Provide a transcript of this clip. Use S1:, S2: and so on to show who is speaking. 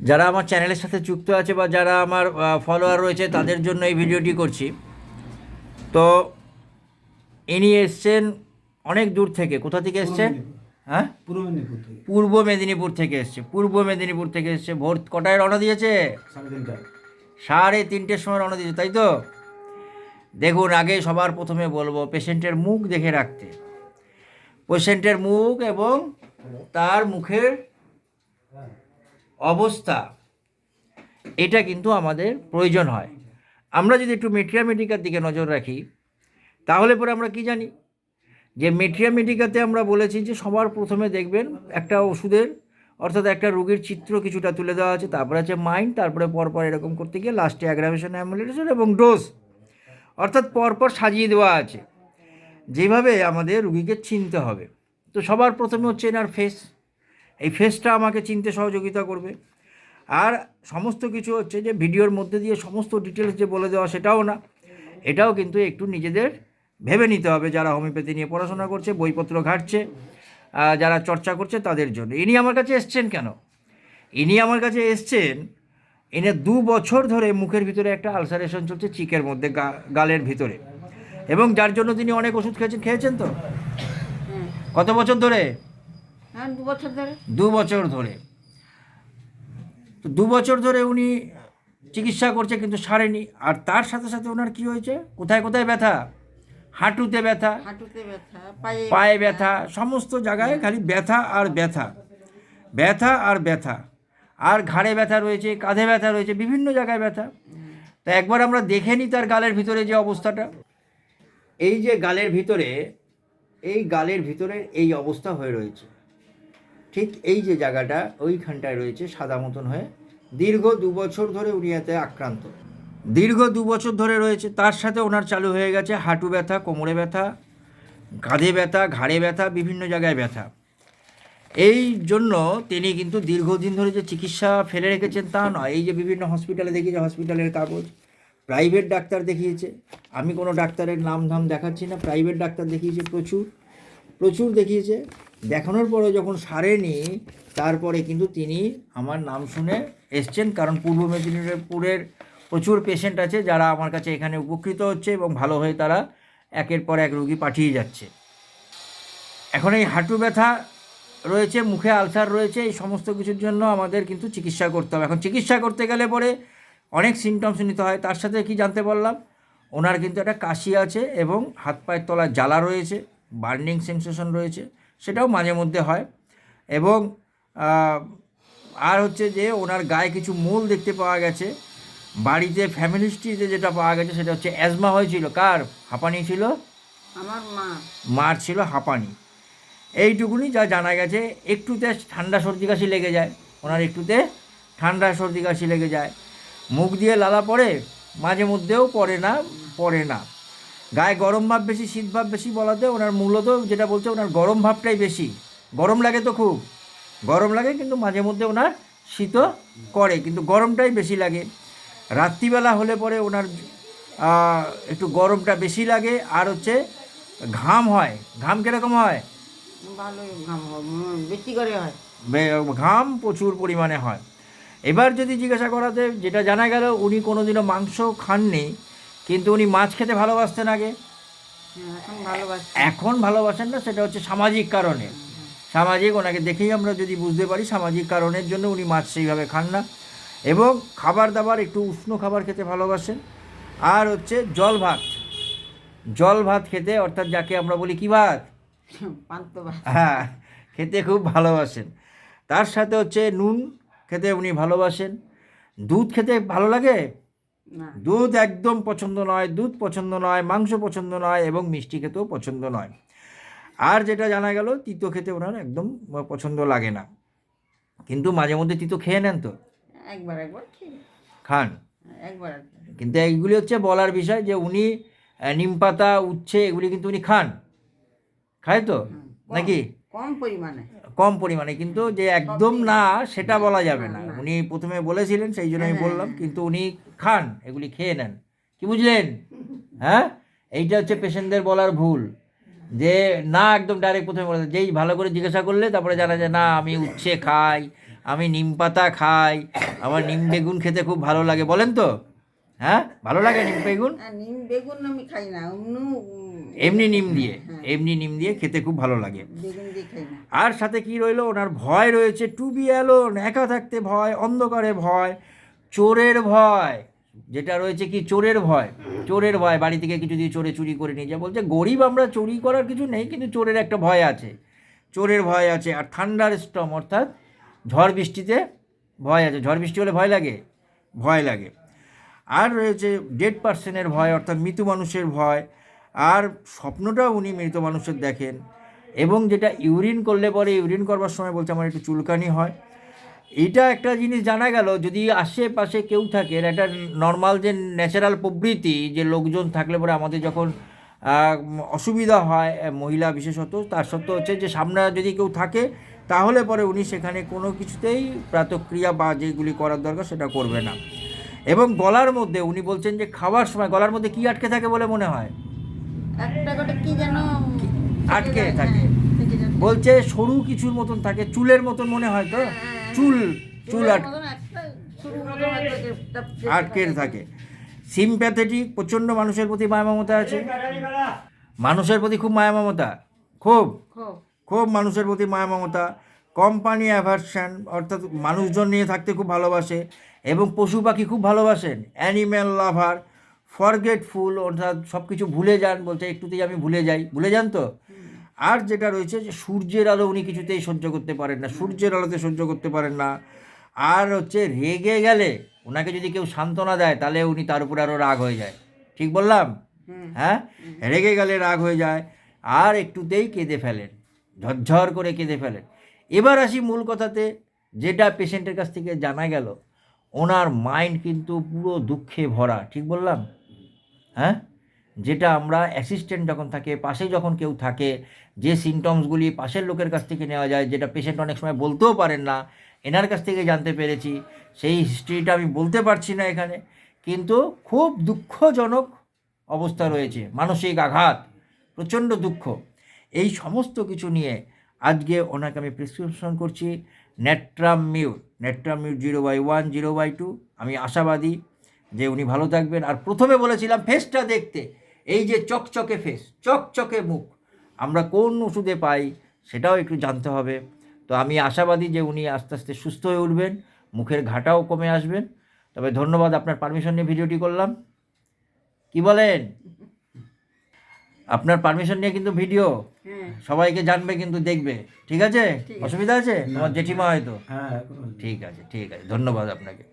S1: যারা আমার চ্যানেলের সাথে যুক্ত আছে বা যারা আমার ফলোয়ার রয়েছে তাদের জন্য এই ভিডিওটি করছি। তো ইনি এসছেন অনেক দূর থেকে। কোথা থেকে এসছেন? হ্যাঁ?
S2: পূর্ব মেদিনীপুর থেকে।
S1: পূর্ব মেদিনীপুর থেকে এসছে। পূর্ব মেদিনীপুর থেকে এসছে। ভোর কটায় রওনা দিয়েছে?
S2: সাড়ে
S1: সাড়ে তিনটের সময় রওনা দিয়েছে তাই তো? দেখুন আগে সবার প্রথমে বলব পেশেন্টের মুখ দেখে রাখতে। পেশেন্টের মুখ এবং তার মুখের অবস্থা, এটা কিন্তু আমাদের প্রয়োজন হয়। আমরা যদি একটু মেট্রিয়া মেডিকার দিকে নজর রাখি, তাহলে পরে আমরা কি জানি? যে মেট্রিয়া মেডিকাতে আমরা বলেছি যে সবার প্রথমে দেখবেন একটা ওষুধের, অর্থাৎ একটা রোগীর চিত্র কিছুটা তুলে দেওয়া আছে, তারপরে আছে মাইন্ড, তারপরে পরপর এরকম করতে গিয়ে লাস্টে অ্যাগ্রাভেশন অ্যামুলেশন এবং ডোজ অর্থাৎ পরপর সাজিয়ে দেওয়া আছে। যেভাবে আমাদের রুগীকে চিনতে হবে। তো সবার প্রথমে হচ্ছে এনার ফেস এই ফেসটা আমাকে চিনতে সহযোগিতা করবে। আর সমস্ত কিছু হচ্ছে যে ভিডিওর মধ্যে দিয়ে সমস্ত ডিটেলস যে বলে দেওয়া সেটাও না। এটাও কিন্তু একটু নিজেদের ভেবে নিতে হবে যারা হোমিওপ্যাথি নিয়ে পড়াশোনা করছে বইপত্র ঘাটছে যারা চর্চা করছে তাদের জন্য। ইনি আমার কাছে এসছেন কেন? ইনি আমার কাছে এসছেন এনে দু বছর ধরে মুখের ভিতরে একটা আলসারেশন চলছে চিকের মধ্যে গা- গালের ভিতরে। এবং যার জন্য তিনি অনেক ওষুধ খেয়েছেন খেয়েছেন তো?
S3: হ্যাঁ।
S1: কত বছর ধরে?
S3: দু বছর ধরে।
S1: দু বছর ধরে। তো দু বছর ধরে উনি চিকিৎসা করছে কিন্তু সারেনি। আর তার সাথে সাথে ওনার কি হয়েছে? কোথায় কোথায় ব্যথা? হাঁটুতে ব্যথা
S3: হাঁটুতে ব্যথা পায়ে
S1: পায়ে ব্যথা সমস্ত জায়গায় খালি ব্যথা আর ব্যথা। ব্যথা আর ব্যথা। আর ঘাড়ে ব্যথা রয়েছে কাঁধে ব্যথা রয়েছে বিভিন্ন জায়গায় ব্যথা। তা একবার আমরা দেখে নিই তার গালের ভিতরে যে অবস্থাটা। এই যে গালের ভিতরে এই গালের ভিতরে এই অবস্থা হয়ে রয়েছে। ঠিক এই যে জায়গাটা, ওইখানটায় রয়েছে সাদা মতন হয়ে। দীর্ঘ দু বছর ধরে উনি এতে আক্রান্ত। দীর্ঘ দু বছর ধরে রয়েছে, তার সাথে ওনার চালু হয়ে গেছে হাঁটু ব্যথা, কোমরে ব্যথা কাঁধে ব্যথা, ঘাড়ে ব্যথা, বিভিন্ন জায়গায় ব্যথা। এই জন্য তিনি কিন্তু দীর্ঘদিন ধরে যে চিকিৎসা ফেলে রেখেছেন তা নয়। এই যে বিভিন্ন হসপিটালে দেখিয়েছে হসপিটালের কাগজ প্রাইভেট ডাক্তার দেখিয়েছে। আমি কোনো ডাক্তারের নাম ধাম দেখাচ্ছি না প্রাইভেট ডাক্তার দেখিয়েছে প্রচুর। প্রচুর দেখিয়েছে। দেখানোর পরে যখন সারেনি, তারপরে কিন্তু তিনি আমার নাম শুনে এসছেন, কারণ পূর্ব মেদিনীপুরের প্রচুর পেশেন্ট আছে যারা আমার কাছে এখানে উপকৃত হচ্ছে এবং ভালো হয়ে তারা একের পর এক রোগী পাঠিয়ে যাচ্ছে। এখন এই হাঁটু ব্যথা রয়েছে, মুখে আলসার রয়েছে, এই সমস্ত কিছুর জন্য আমাদের কিন্তু চিকিৎসা করতে হবে। এখন চিকিৎসা করতে গেলে পরে অনেক সিমটমস নিতে হয়, তার সাথে কি জানতে পারলাম? ওনার কিন্তু একটা কাশি আছে এবং হাত পায়ের তলায় জ্বালা রয়েছে বার্নিং সেন্সেশন রয়েছে সেটাও মাঝে মধ্যে হয়। এবং আর হচ্ছে যে ওনার গায়ে কিছু মূল দেখতে পাওয়া গেছে। বাড়িতে ফ্যামিলি হিস্ট্রিতে যেটা পাওয়া গেছে সেটা হচ্ছে অ্যাজমা হয়েছিল। কার? হাঁপানি ছিল?
S3: আমার মা।
S1: মার ছিল হাঁপানি। এইটুকুনি যা জানা গেছে একটুতে ঠান্ডা সর্দি কাশি লেগে যায়। ওনার একটুতে ঠান্ডা সর্দি কাশি লেগে যায়। মুখ দিয়ে লালা পড়ে মাঝে মধ্যেও পড়ে না পড়ে না। গায়ে গরম ভাব বেশি শীত ভাব বেশি বলাতে ওনার মূলত যেটা বলছে ওনার গরম ভাবটাই বেশি। গরম লাগে তো খুব। গরম লাগে কিন্তু মাঝে মধ্যে ওনার শীতও করে কিন্তু গরমটাই বেশি লাগে। রাত্রিবেলা হলে পরে ওনার একটু গরমটা বেশি লাগে। আর হচ্ছে ঘাম হয়। ঘাম কীরকম হয়?
S3: ঘাম বেশি করে হয়।
S1: ঘাম প্রচুর পরিমাণে হয়। এবার যদি জিজ্ঞাসা করাতে যেটা জানা গেল উনি কোনোদিনও মাংস খাননি। কিন্তু উনি মাছ খেতে ভালোবাসতেন আগে।
S3: হ্যাঁ, এখন
S1: ভালোবাসেন না সেটা হচ্ছে সামাজিক কারণে। সামাজিক ওনাকে দেখেই আমরা যদি বুঝতে পারি সামাজিক কারণের জন্য উনি মাছ সেইভাবে খান না। এবং খাবার দাবার একটু উষ্ণ খাবার খেতে ভালোবাসেন। আর হচ্ছে জল ভাত। জল ভাত খেতে অর্থাৎ যাকে আমরা বলি কি ভাত। হ্যাঁ খেতে খুব ভালোবাসেন। তার সাথে হচ্ছে নুন খেতে উনি ভালোবাসেন। দুধ খেতে ভালো লাগে? দুধ একদম পছন্দ নয় দুধ পছন্দ নয় মাংস পছন্দ নয় এবং মিষ্টি খেতেও পছন্দ নয়। আর যেটা জানা গেল তিতো খেতে ওনার একদম পছন্দ লাগে না। কিন্তু মাঝে মধ্যে তিতো খেয়ে নেন তো।
S3: একবার একবার
S1: খান।
S3: একবার।
S1: কিন্তু এইগুলি হচ্ছে বলার বিষয় যে উনি নিম পাতা উচ্ছে এগুলি কিন্তু উনি খান। খায় তো? নাকি?
S3: কম পরিমাণে।
S1: কম পরিমাণে কিন্তু যে একদম না সেটা বলা যাবে না। উনি প্রথমে বলেছিলেন সেই জন্য আমি বললাম কিন্তু উনি খান এগুলি খেয়ে নেন। কি বুঝলেন? হ্যাঁ? এইটা হচ্ছে পেশেন্টদের বলার ভুল। যে না একদম ডাইরেক্ট প্রথমে বলে যেই ভালো করে জিজ্ঞাসা করলে তারপরে জানা যায় না আমি উচ্ছে খাই আমি নিম পাতা খাই আমার নিম বেগুন খেতে খুব ভালো লাগে। বলেন তো হ্যাঁ? ভালো লাগে নিম বেগুন?
S3: নিম বেগুন আমি খাই না। অন্য
S1: এমনি নিম দিয়ে এমনি নিম দিয়ে খেতে খুব ভালো লাগে। আর সাথে কি রইল? ওনার ভয় রয়েছে টু বি অ্যালোন একা থাকতে ভয় অন্ধকারে ভয় চোরের ভয়। যেটা রয়েছে কি চোরের ভয়। চোরের ভয় বাড়ি থেকে কিছু দিয়ে চোরে চুরি করে নিয়ে যায়। বলছে গরিব আমরা চুরি করার কিছু নেই কিন্তু চোরের একটা ভয় আছে। চোরের ভয় আছে আর ঠান্ডার স্টম অর্থাৎ ঝড় বৃষ্টিতে ভয় আছে। ঝড় বৃষ্টি হলে ভয় লাগে? ভয় লাগে। আর রয়েছে ডেড পার্সনের ভয় অর্থাৎ মৃত মানুষের ভয়। আর স্বপ্নটাও উনি মৃত মানুষের দেখেন। এবং যেটা ইউরিন করলে পরে, ইউরিন করবার সময় বলছে আমার একটু চুলকানি হয়। এইটা একটা জিনিস জানা গেল, যদি আশেপাশে কেউ থাকে একটা নর্মাল যে ন্যাচারাল প্রবৃত্তি, যে লোকজন থাকলে পরে আমাদের যখন অসুবিধা হয় মহিলা বিশেষত, তার সত্ত্বেও হচ্ছে যে সামনে যদি কেউ থাকে, তাহলে পরে উনি সেখানে কোনো কিছুতেই প্রাতক্রিয়া বা যেগুলি করার দরকার সেটা করবে না। এবং গলার মধ্যে, উনি বলছেন যে খাওয়ার সময়, গলার মধ্যে কি আটকে থাকে বলে মনে হয়?
S3: একটা করে কি যেন
S1: আটকে
S3: থাকে। হ্যাঁ, থেকে যায়।
S1: বলছে সরু কিছুর মতন থাকে চুলের মতন মনে হয় তো? চুল চুল
S3: একটা
S1: আটকে থাকে। সিমপ্যাথেটিক প্রচণ্ড মানুষের প্রতি মায়া মমতা আছে। মানুষের প্রতি খুব মায়া মমতা। খুব।
S3: খুব।
S1: খুব মানুষের প্রতি মায়া মমতা। কোম্পানি অ্যাভারশন অর্থাৎ মানুষজন নিয়ে থাকতে খুব ভালোবাসে এবং পশু পাখি খুব ভালোবাসেন। অ্যানিম্যাল লাভার ফরগেটফুল অর্থাৎ সব কিছু ভুলে যান বলতে একটুতেই আমি ভুলে যাই। ভুলে যান তো? আর যেটা রয়েছে যে সূর্যের আলো উনি কিছুতেই সহ্য করতে পারেন না সূর্যের আলোতে সহ্য করতে পারেন না। আর হচ্ছে রেগে গেলে ওনাকে যদি কেউ সান্ত্বনা দেয় তাহলে উনি তার উপরে আরও রাগ হয়ে যায়। ঠিক বললাম? হ্যাঁ? রেগে গেলে রাগ হয়ে যায় আর একটুতেই কেঁদে ফেলেন ঝরঝর করে কেঁদে ফেলেন। এবার আসি মূল কথাতে যেটা পেশেন্টের কাছ থেকে জানা গেল ওনার মাইন্ড কিন্তু পুরো দুঃখে ভরা ঠিক বললাম? হ্যাঁ? যেটা আমরা অ্যাসিস্ট্যান্ট যখন থাকে পাশে যখন কেউ থাকে, যে সিমটমসগুলি পাশের লোকের কাছ থেকে নেওয়া যায়, যেটা পেশেন্ট অনেক সময় বলতেও পারেন না, এনার কাছ থেকে জানতে পেরেছি, সেই হিস্ট্রিটা আমি বলতে পারছি না এখানে। কিন্তু খুব দুঃখজনক অবস্থা রয়েছে, মানসিক আঘাত, প্রচণ্ড দুঃখ। এই সমস্ত কিছু নিয়ে আজকে ওনাকে আমি প্রেসক্রিপশন করছি natrum mur natrum mur zero by one zero by two আমি আশাবাদী যে উনি ভালো থাকবেন। আর প্রথমে বলেছিলাম ফেসটা দেখতে। এই যে চকচকে ফেস চকচকে মুখ আমরা কোন ওষুধে পাই সেটাও একটু জানতে হবে। তো আমি আশাবাদী যে উনি আস্তে আস্তে সুস্থ হয়ে উঠবেন মুখের ঘাটাও কমে আসবেন। তবে ধন্যবাদ আপনার পারমিশন নিয়ে ভিডিওটি করলাম। কি বলেন? আপনার পারমিশন নিয়ে কিন্তু ভিডিও।
S3: হ্যাঁ।
S1: সবাইকে জানবে কিন্তু দেখবে। ঠিক আছে? অসুবিধা আছে? তোমার জেঠিমা হয়তো?
S2: হ্যাঁ
S1: ঠিক আছে ঠিক আছে। ধন্যবাদ আপনাকে।